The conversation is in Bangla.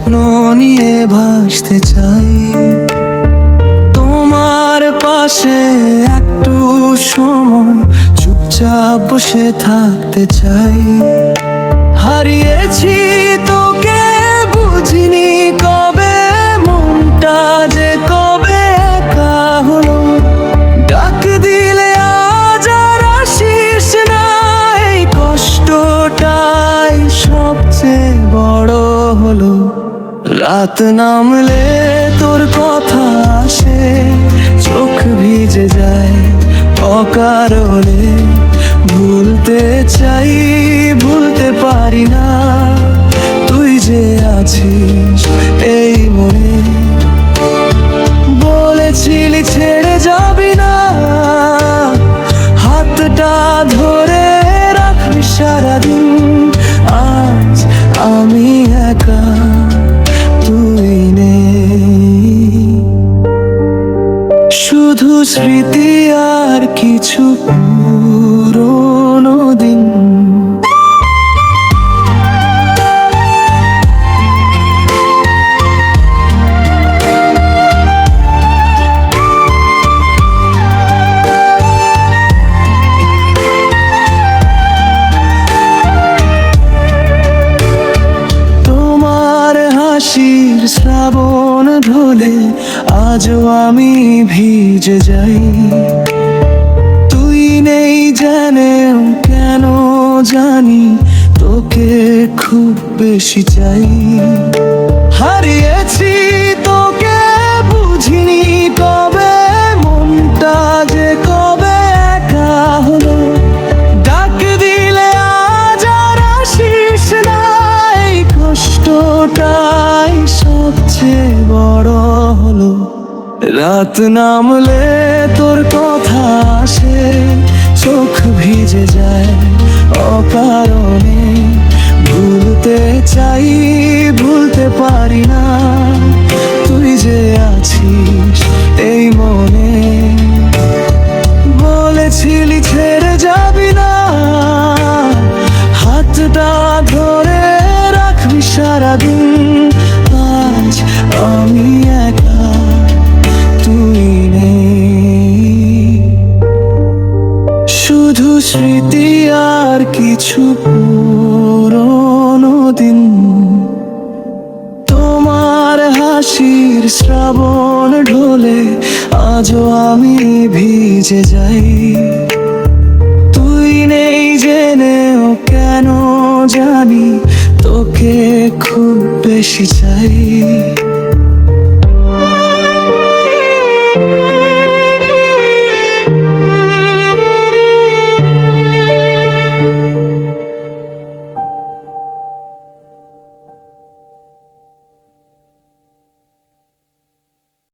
স্বপ্ন নিয়ে ভাসতে চাই। তোমার পাশে একটু সময়, চুপচাপ বসে থাকতে চাই। হারিয়েছি তোকে, বুঝিনি কবে, মনটা যে কবে একা ডাক দিলে আজ আর আসিস না, এই কষ্টটাই সবচেয়ে রাত নামলে তোর কথা আসে, চোখ ভিজে যায় অকারণে। ভুলতে চাই, ভুলতে পারি না, তুই যে আছিস এই মনে। বলেছিলি ছেড়ে যাবি না, হাতটা ধরে রাখবি সারাদিন। আজ আমি একা। শুধু স্মৃতি আর কিছু আজও আমি ভিজে যাই। তুই নেই জানে কেন জানি তোকে খুব বেশি চাই। হারিয়েছি রাত নামলে তোর কথা আসে চোখ ভিজে যায় অকারণে। ভুলতে চাই ভুলতে পারি না। শুধু স্মৃতি আর কিছু পুরনো দিন। তোমার হাসির শ্রাবণ ঢোলে আজও আমি ভিজে যাই। তুই নেই জেনেও কেন জানি তোকে খুব বেশি চাই।